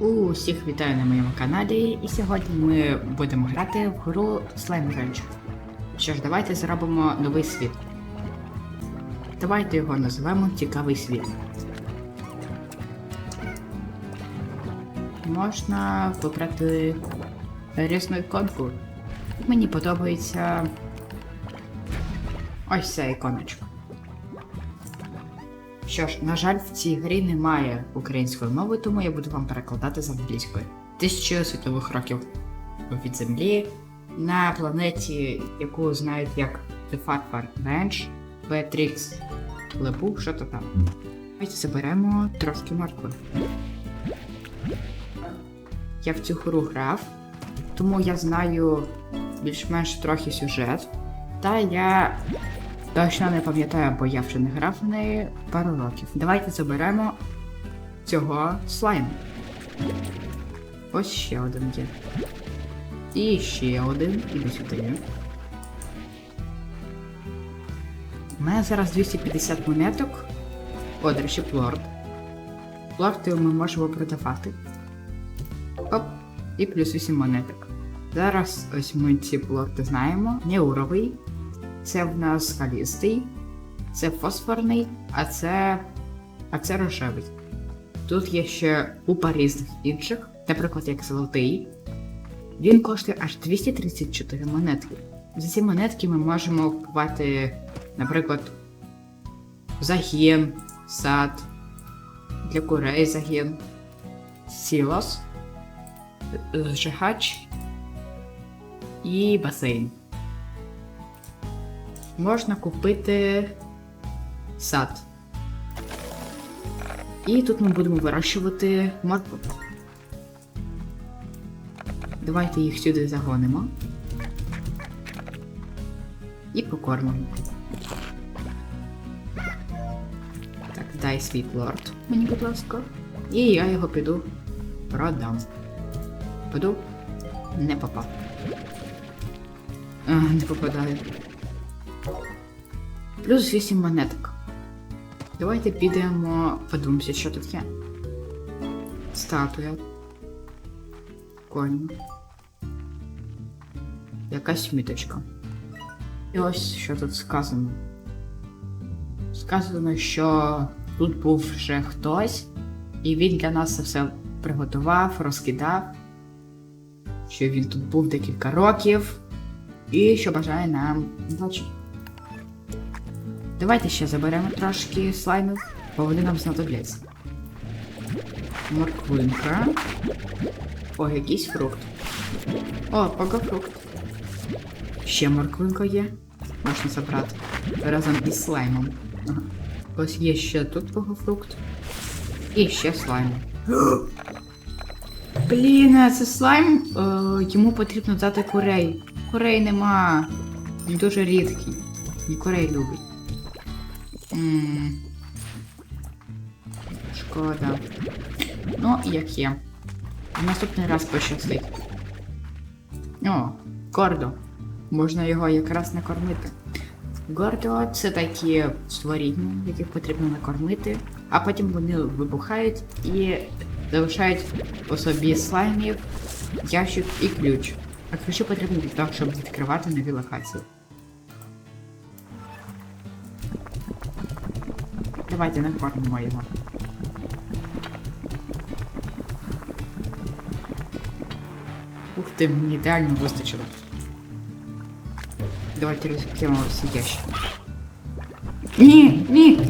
Усіх вітаю на моєму каналі, і сьогодні ми будемо грати в гру Slime Rancher. Що ж, давайте зробимо новий світ. Давайте його назвемо Цікавий світ. Можна вибрати різну іконку. Мені подобається ось ця іконочка. Що ж, на жаль, в цій грі немає української мови, тому я буду вам перекладати з англійської. Тисячу світових років від землі на планеті, яку знають як The Farfar Ranch, Beatrix, Лепу, що то там. Давайте заберемо трошки моркви. Я в цю гру грав, тому я знаю більш-менш трохи сюжет. Та я Точно не пам'ятаю, бо я вже не грав в неї пару років. Давайте заберемо цього слайму. Ось ще один є. І ще один. Іди сюди. У мене зараз 250 монеток. О, до речі, плорд. Плорти ми можемо продавати. Оп, і плюс 8 монеток. Зараз ось ми ці плорти знаємо. Неуровий. Це в нас скалістий, це фосфорний, а це. а це рожевий. Тут є ще купа різних інших, наприклад, як золотий. Він коштує аж 234 монетки. За ці монетки ми можемо купувати, наприклад, загін, сад, для курей загін, сілос, зжигач і басейн можна купити сад. І тут ми будемо вирощувати моркву. Давайте їх сюди загонимо. І покормимо. Так, дай свій лорд мені, будь ласка. І я його піду продам. Піду? Не попав. А, не попадаю. Плюс 8 монеток. Давайте підемо, подивимося, що тут є. Статуя. Конь. Якась міточка. І ось що тут сказано. Сказано, що тут був вже хтось, і він для нас це все приготував, розкидав. Що він тут був декілька років, і що бажає нам удачі. Давайте ще заберемо трошки слаймів, бо вони нам знадобляться. Морквинка. О, якийсь фрукт. О, погофрукт. Ще морквинка є. Можна забрати. Разом із слаймом. Ага. Ось є ще тут погофрукт. І ще слайм. Блін, це слайм. Е, йому потрібно дати курей. Курей нема. Він дуже рідкий. І курей любить. Ммм. Шкода. Ну, як є. В наступний раз пощастить. О, гордо. Можна його якраз накормити. Гордо це такі створіння, яких потрібно накормити, а потім вони вибухають і залишають по собі слаймів, ящик і ключ. А ключі потрібні для того, щоб відкривати нові локації. Давайте накормимо його. Ух ти, мені ідеально вистачило. Давайте розп'ємо всі ящики. Ні, ні!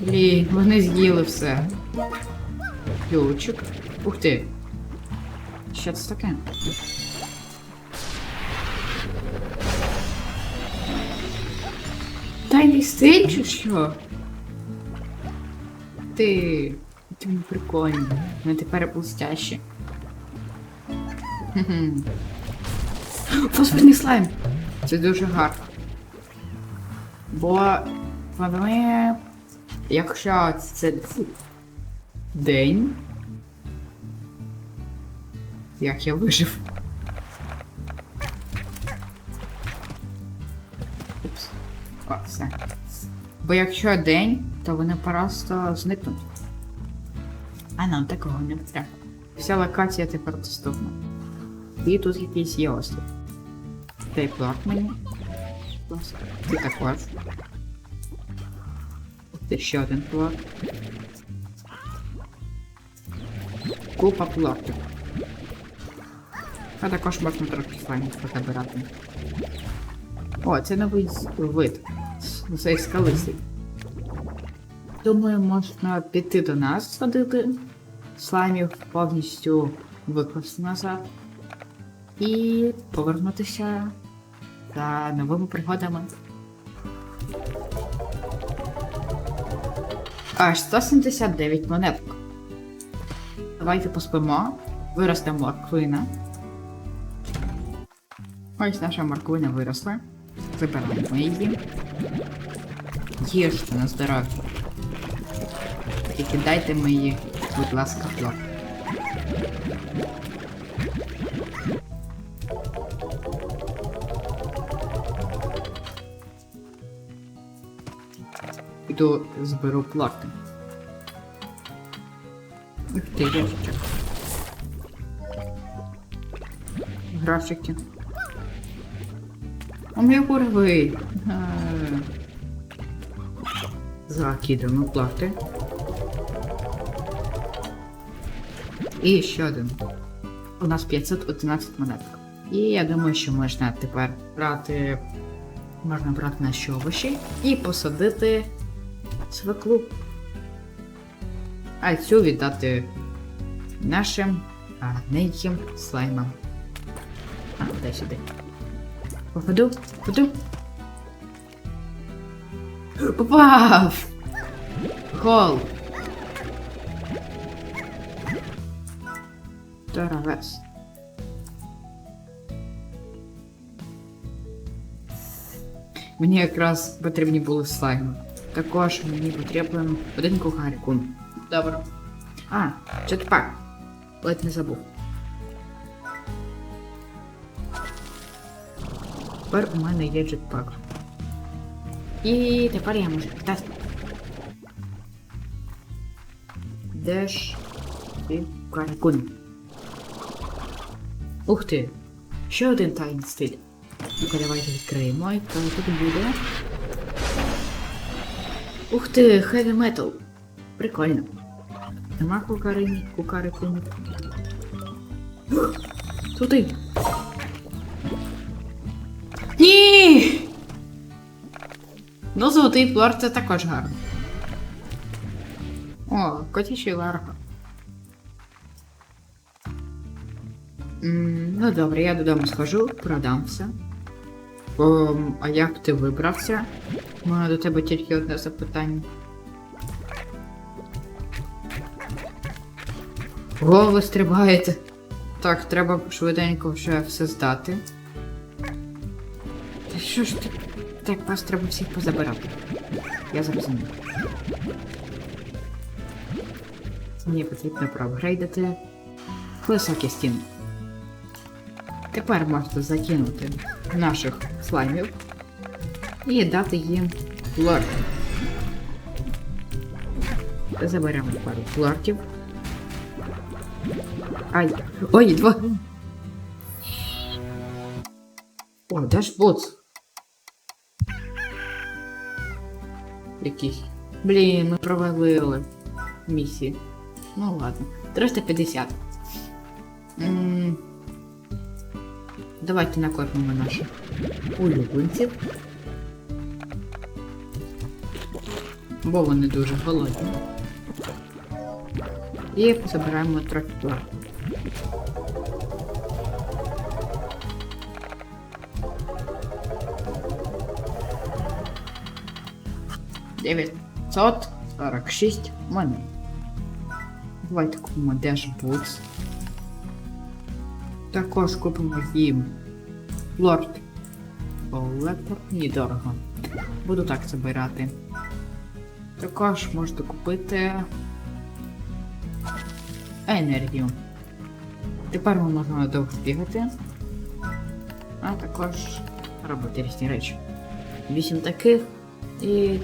Блін, вони з'їли все. Ключик. Ух ти. Що це таке? Тайний стиль чи що? Ти. Ти не прикольний. Вони тепер блестящі. Фосфорний слайм! Це дуже гарно. Бо вони. Якщо це день. Як я вижив? Все. Бо якщо день, то вони просто зникнуть. А нам такого не треба. Вся локація тепер доступна. І тут якийсь є острів. Цей плак мені. Ти також. Ти ще один плак. Купа плаків. А також можна трохи слаймів позабирати. О, це новий вид. Цей скалистий. Думаю, можна піти до нас садити. Слаймів повністю викласти назад. І повернутися за новими пригодами. Аж 179 монеток. Давайте поспимо. Виросте морквина. Ось наша морквина виросла. Забираємо її. Їжте на здоров'я. Тільки дайте мені, будь ласка, плод. Іду зберу плати. Ти. Графіки. А мій курвий. Закидуємо плати. І ще один. У нас 511 монеток. І я думаю, що можна тепер брати. Можна брати наші овочі і посадити свеклу. А цю віддати нашим гарненьким слаймам. А, дай сюди. Попаду, попаду. Попав! Гол! Таравес. Мені якраз потрібні були слайми. Також мені потрібен один кухарикун. Добре. А, jetpack. Ледь не забув. Тепер у мене є джетпак. І тепер я можу літати. Де ж ти карикун? Ух ти! Ще один тайний стиль. Ну-ка, давайте відкриємо, і що тут буде. Ух ти, heavy metal. Прикольно. Нема кукарині, кукарикуні. Туди. Ні! Ну, золотий флор це також гарно. О, котячий ларго. Ну добре, я додому схожу, продам все. Ем, а як ти вибрався? У мене до тебе тільки одне запитання. О, ви стрибаєте. Так, треба швиденько вже все здати. Що ж ти? Так, вас треба всіх позабирати. Я зрозумів. Мені потрібно проапгрейдити високі стіни. Тепер можна закинути наших слаймів і дати їм флорт. Заберемо пару флортів. Ай! Ой, два! О, дашбот! якийсь. Блін, ми провалили місії. Ну ладно. 350. М -м Давайте накормимо наших улюбленців. Бо вони дуже голодні. І забираємо трактор. 946 монет. Давайте купимо Дешбутс. Також купимо їм Лорд Колектор. Недорого. Буду так забирати. Також можете купити енергію. Тепер ми можемо довго бігати, а також робити різні речі. Вісім таких і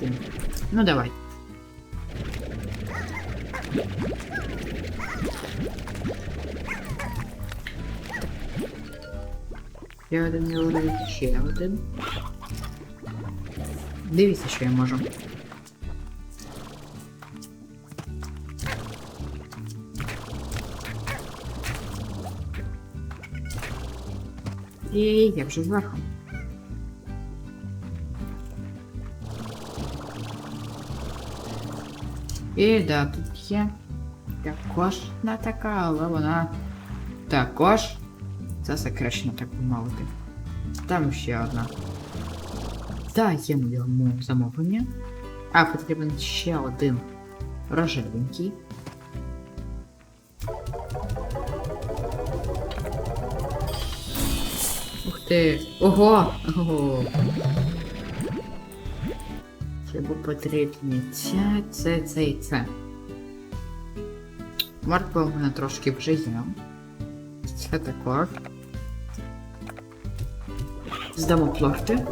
цим. Ну давай. Ще один уровень, ще один. Дивіться, що я можу. І я вже зверху. І да, тут є також не така, але вона також. Це секречна, так би мовити. Там ще одна. Даємо замовлення. А, потрібен ще один рожевенький. Ух ти! Ого! Ого! Треба потрібні ця, це, це і це. Морква в мене трошки вже є. Це також. Здамо плорти.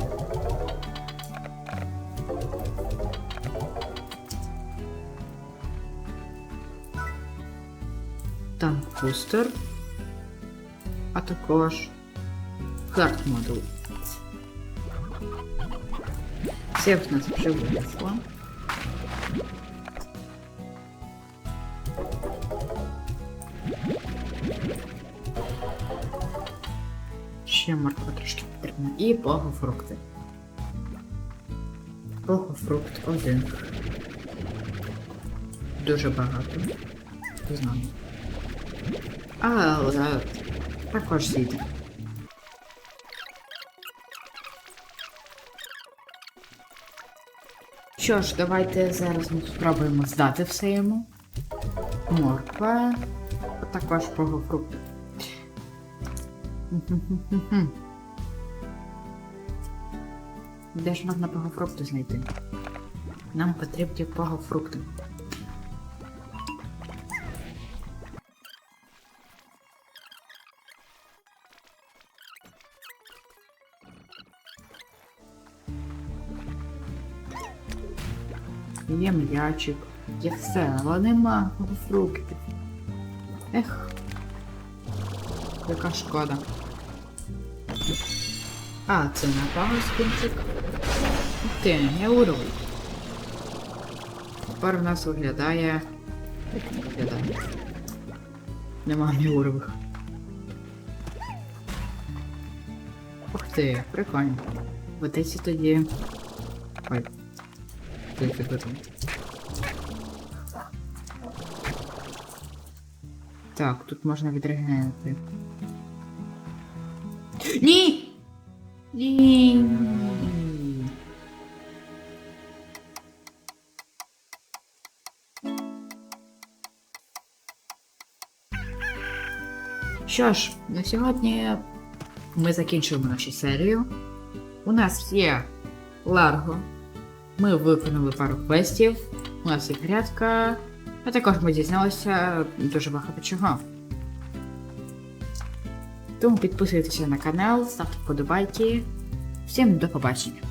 Там бустер. А також карт модул. Це в нас вже винесло. Ще морква трошки потрібна. І погофрукти. Погофрукт один. Дуже багато. Не Знаю. Але також зійде. Що ж, давайте зараз ми спробуємо здати все йому. Морква. Також погофрукти. Де ж можна погофрукти знайти? Нам потрібні погофрукти. Є м'ячик, є все, але нема фруктів. Ех. Яка шкода. А, це напав скінчик. Ти, не уровень. Тепер в нас виглядає. Як він виглядає? Нема міурових. Ух ти, прикольно. Ведеться тоді. Ой. Тільки тут. Так, тут можна відрегенерувати. Ні! Ні! Що ж, на сьогодні ми закінчуємо нашу серію. У нас є Ларго. Ми виконали пару квестів, у нас є грядка, а також ми дізналися дуже багато чого. Тому підписуйтеся на канал, ставте вподобайки. Всім до побачення!